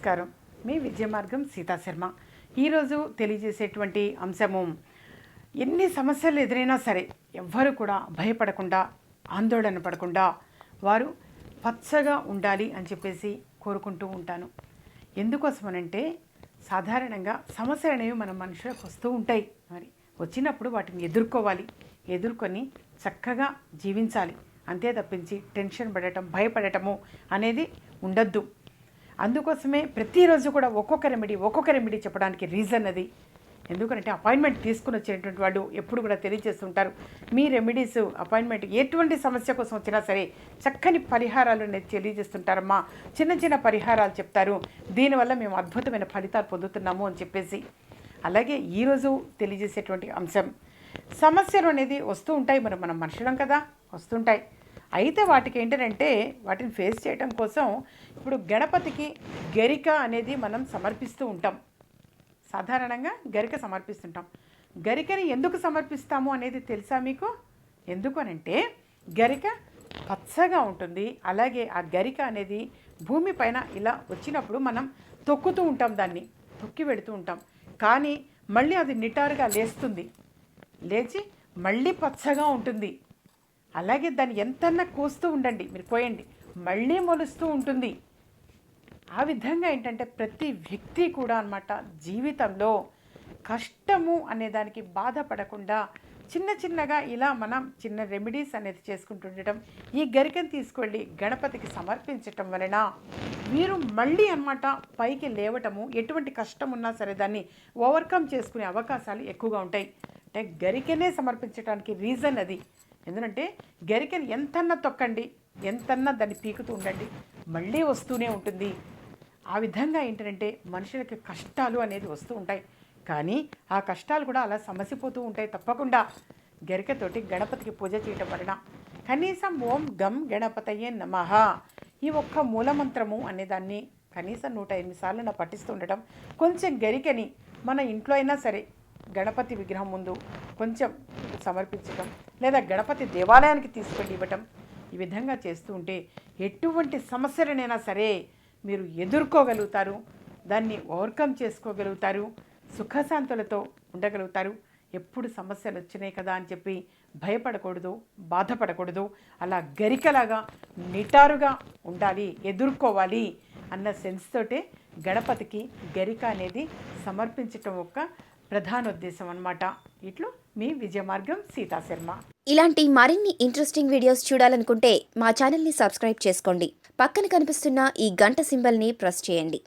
నమస్కారం. మీ విజయ మార్గం సీతాశర్మ ఈరోజు తెలియజేసేటువంటి అంశము ఎన్ని సమస్యలు ఎదురైనా సరే ఎవ్వరు కూడా భయపడకుండా ఆందోళన పడకుండా వారు పచ్చగా ఉండాలి అని చెప్పేసి కోరుకుంటూ ఉంటాను. ఎందుకోసమనంటే సాధారణంగా సమస్యలు అనేవి మన మనుషులకు వస్తూ ఉంటాయి. మరి వచ్చినప్పుడు వాటిని ఎదుర్కోవాలి ఎదుర్కొని చక్కగా జీవించాలి. అంతే తప్పించి టెన్షన్ పడటం భయపడటము అనేది ఉండద్దు. అందుకోసమే ప్రతిరోజు కూడా ఒక్కొక్క రెమెడీ ఒక్కొక్క రెమెడీ చెప్పడానికి రీజన్ అది. ఎందుకంటే అపాయింట్మెంట్ తీసుకుని వచ్చేటువంటి వాళ్ళు ఎప్పుడు కూడా తెలియజేస్తుంటారు. మీ రెమెడీస్ అపాయింట్మెంట్ ఎటువంటి సమస్య కోసం వచ్చినా సరే చక్కని పరిహారాలు అనేది తెలియజేస్తుంటారమ్మా. చిన్న చిన్న పరిహారాలు చెప్తారు. దీనివల్ల మేము అద్భుతమైన ఫలితాలు పొందుతున్నాము అని చెప్పేసి. అలాగే ఈరోజు తెలియజేసేటువంటి అంశం. సమస్యలు అనేది వస్తూ ఉంటాయి. మరి మనం మనుషులం కదా వస్తుంటాయి. అయితే వాటికి ఏంటంటే వాటిని ఫేస్ చేయటం కోసం ఇప్పుడు గణపతికి గరిక అనేది మనం సమర్పిస్తూ ఉంటాం. సాధారణంగా గరిక సమర్పిస్తుంటాం. గరికని ఎందుకు సమర్పిస్తాము అనేది తెలుసా మీకు? ఎందుకు అనంటే గరిక పచ్చగా ఉంటుంది. అలాగే ఆ గరిక అనేది భూమిపైన ఇలా వచ్చినప్పుడు మనం తొక్కుతూ ఉంటాం దాన్ని తొక్కి పెడుతూ ఉంటాం. కానీ మళ్ళీ అది నిటారుగా లేస్తుంది. లేచి మళ్ళీ పచ్చగా ఉంటుంది. అలాగే దాన్ని ఎంతన్నా కోస్తూ ఉండండి మీరు కోయండి మళ్ళీ మొలుస్తూ ఉంటుంది. ఆ విధంగా ఏంటంటే ప్రతి వ్యక్తి కూడా అన్నమాట జీవితంలో కష్టము అనే దానికి బాధపడకుండా చిన్న చిన్నగా ఇలా మనం చిన్న రెమెడీస్ అనేది చేసుకుంటుండటం ఈ గరికను తీసుకెళ్ళి గణపతికి సమర్పించటం వలన మీరు మళ్ళీ అన్నమాట పైకి లేవటము ఎటువంటి కష్టం ఉన్నా సరే దాన్ని ఓవర్కమ్ చేసుకునే అవకాశాలు ఎక్కువగా ఉంటాయి. అంటే గరికనే సమర్పించడానికి రీజన్ అది. ఎందుకంటే గరికని ఎంతన్నా తొక్కండి ఎంతన్నా దాన్ని పీకుతూ ఉండండి మళ్ళీ వస్తూనే ఉంటుంది. ఆ విధంగా ఏంటంటే మనుషులకి కష్టాలు అనేది వస్తూ ఉంటాయి. కానీ ఆ కష్టాలు కూడా అలా సమసిపోతూ ఉంటాయి తప్పకుండా. గరికతోటి గణపతికి పూజ చేయటం వలన. కనీసం ఓం గం గణపతయ్యే నమః. ఈ ఒక్క మూలమంత్రము అనేదాన్ని కనీసం నూట ఎనిమిది సార్లు నా పఠిస్తూ ఉండటం కొంచెం గరికని మన ఇంట్లో అయినా సరే గణపతి విగ్రహం ముందు కొంచెం సమర్పించటం లేదా గణపతి దేవాలయానికి తీసుకెళ్ళి ఇవ్వటం ఈ విధంగా చేస్తూ ఉంటే ఎటువంటి సమస్యలనైనా సరే మీరు ఎదుర్కోగలుగుతారు దాన్ని ఓవర్కమ్ చేసుకోగలుగుతారు సుఖశాంతులతో ఉండగలుగుతారు. ఎప్పుడు సమస్యలు వచ్చినాయి కదా అని చెప్పి భయపడకూడదు బాధపడకూడదు. అలా గరికలాగా నిటారుగా ఉండాలి ఎదుర్కోవాలి అన్న సెన్స్ తోటే గణపతికి గరిక అనేది సమర్పించటం ఒక ప్రధాన ఉద్దేశం అనమాట ఇట్లు మీ విజయ మార్గం సీతా శర్మ. ఇలాంటి మరిన్ని ఇంట్రెస్టింగ్ వీడియోస్ చూడాలనుకుంటే మా ఛానల్ని సబ్స్క్రైబ్ చేసుకోండి. పక్కన కనిపిస్తున్న ఈ గంట సింబల్ని ప్రెస్ చేయండి.